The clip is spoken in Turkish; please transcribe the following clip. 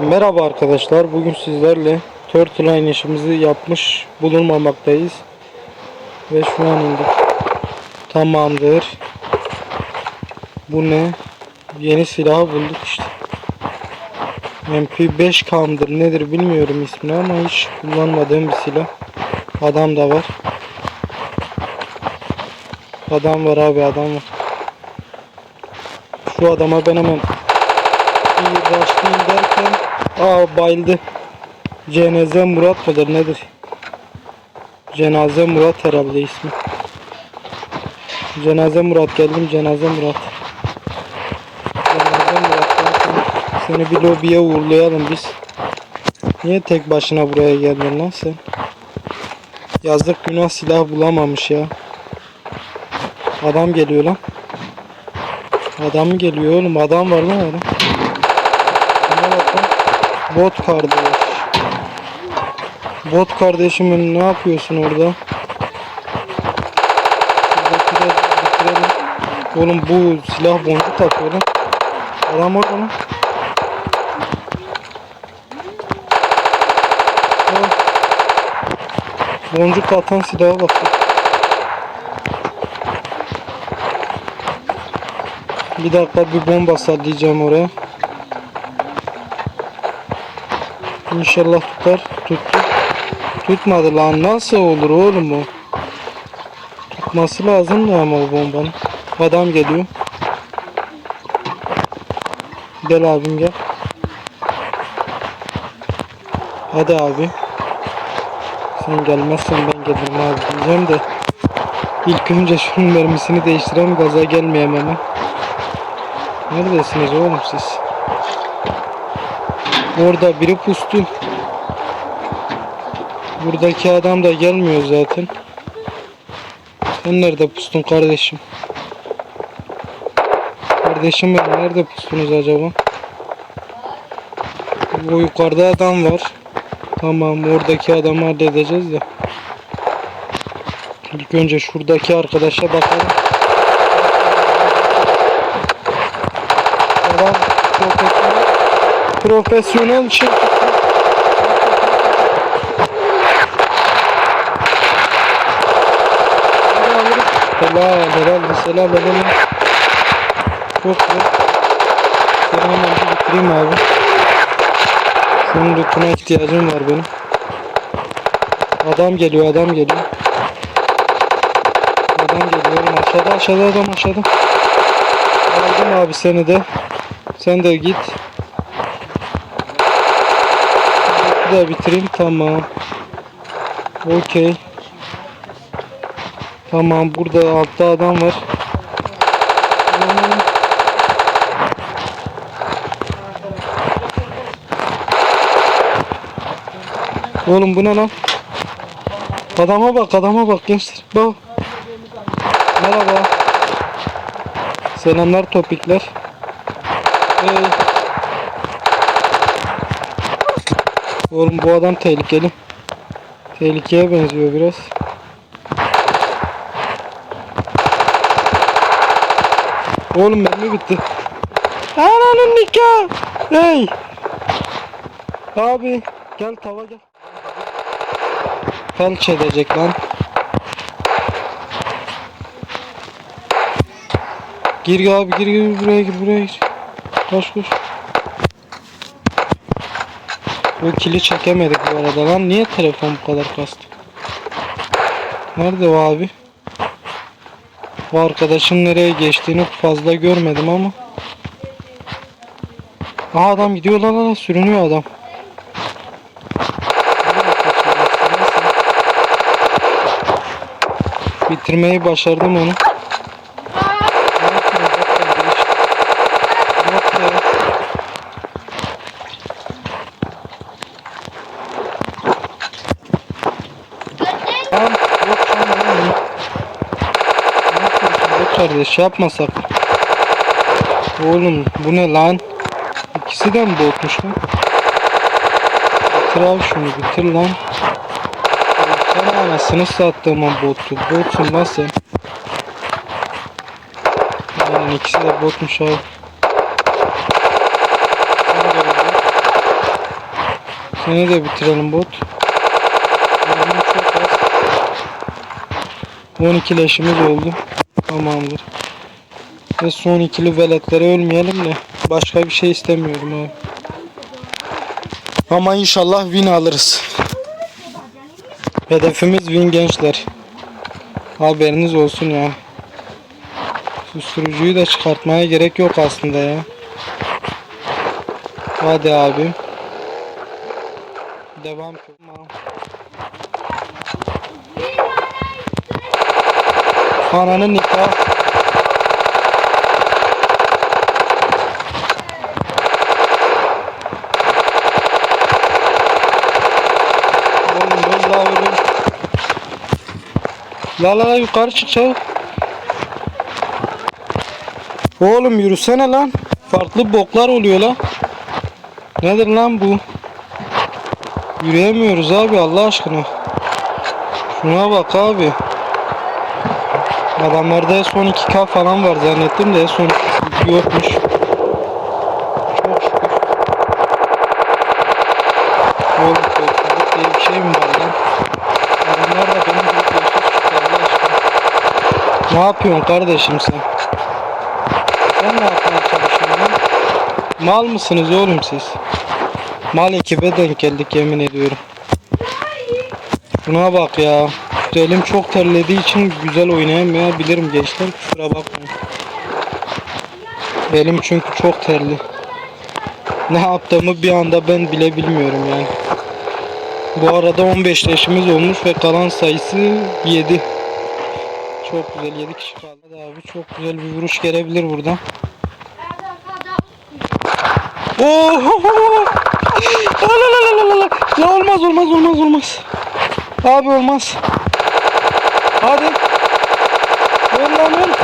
Merhaba arkadaşlar. Bugün sizlerle Turtle Line işimizi yapmış bulunmamaktayız. Ve şu an indik. Tamamdır. Bu ne? Yeni silahı bulduk işte. MP5 kamdır nedir bilmiyorum ismini ama hiç kullanmadığım bir silah. Adam da var. Adam var abi adam var. Şu adama ben hemen bir başlayayım derken aa bayıldı. Cenaze Murat mıdır nedir? Cenaze Murat herhalde ismi. Cenaze Murat geldim Cenaze Murat. Cenaze sonra seni bir lobiye uğurlayalım biz. Niye tek başına buraya geldin lan sen? Yazık günah silah bulamamış ya. Adam geliyor lan. Adam geliyor oğlum? Adam var lan adam. Bot kardeş. Bot kardeşimin ne yapıyorsun orada? Oğlum bu silah boncuk takıyor lan. Adam orada lan. Boncuk atan silaha bak. Bir dakika bir bomba sallayacağım oraya. İnşallah tutar. Tuttu. Tutmadı lan. Nasıl olur oğlum o? Tutması lazım da ama o bombanın. Adam geliyor. Gel abim gel. Hadi abi. Sen gelmezsen ben gelirim abi diyeceğim de. İlk önce şunun mermisini değiştirem gaza gelmeyeyim hemen. Neredesiniz oğlum siz? Orada biri pustu. Buradaki adam da gelmiyor zaten. Sen nerede pustun kardeşim? Kardeşim benim nerede pustunuz acaba? Bu yukarıda adam var. Tamam oradaki adamı halledeceğiz de. İlk önce şuradaki arkadaşa bakalım. Adam profesyonel, profesyonel şey. Helal helal helal helal. Çok güzel. Seni hemen bir bitireyim abi. Senin lootuna ihtiyacım var benim. Adam geliyor adam geliyor. Adam geliyor aşağıda aşağıda adam aşağıda. Aldım abi seni de. Sen de git. Daha bitireyim tamam. Okey. Tamam burada altta adam var. Oğlum bu ne lan? Adama bak adama bak gençler. Bak. Merhaba. Selamlar topikler. Hey. Oğlum bu adam tehlikeli. Tehlikeye benziyor biraz. Oğlum mermi bitti. Ananın nikah. Hey. Abi gel tava gel. Felç edecek lan. Gir abi gir gir buraya gir buraya gir. Koş koş. Bu kili çekemedik bu arada lan. Niye telefon bu kadar kastı? Nerede o abi? Bu arkadaşın nereye geçtiğini fazla görmedim ama. Aha adam gidiyor lan lan sürünüyor adam. Bitirmeyi başardım onu. Yok ya. Tamam, yok tamam, tamam. Ne kardeş yapmasak. Oğlum bu ne lan? İkisi de mi botmuş lan? Bitir abi şunu bitir lan. Sana anasını sattığım an bottu. Botsun lan sen. Yani ikisi de botmuş abi. Seni de bitirelim bot. Canım çok az. 12 leşimiz oldu. Tamamdır. Ve son ikili veletlere ölmeyelim de başka bir şey istemiyorum abi. Ama inşallah win alırız. Hedefimiz win gençler. Haberiniz olsun ya. Susturucuyu da çıkartmaya gerek yok aslında ya. Hadi abim. Devam. Tamam. Ananın nikahı. La la yukarı çık çabuk. Oğlum yürüsene lan. Farklı boklar oluyor lan. Nedir lan bu? Yürüyemiyoruz abi Allah aşkına. Şuna bak abi. Adamlarda son 2K falan var zannettim de son 2 yokmuş. Çok şükür. Oğlum korkuluk diye bir şey mi var lan? Adamlar da benim gibi korkusuz çıktı Allah. Ne yapıyorsun kardeşim sen? Sen ne yapmaya çalışıyorsun lan? Mal mısınız oğlum siz? Mal ekibe denk geldik yemin ediyorum. Buna bak ya. Şu elim çok terlediği için güzel oynayamayabilirim gençler. Kusura bakmayın. Elim çünkü çok terli. Ne yaptığımı bir anda ben bile bilmiyorum yani. Bu arada 15 yaşımız olmuş ve kalan sayısı 7. Çok güzel 7 kişi kaldı abi. Çok güzel bir vuruş gelebilir buradan. Oh! La la la la la la. La olmaz olmaz olmaz olmaz. Abi olmaz. Hadi. Öl lan öl.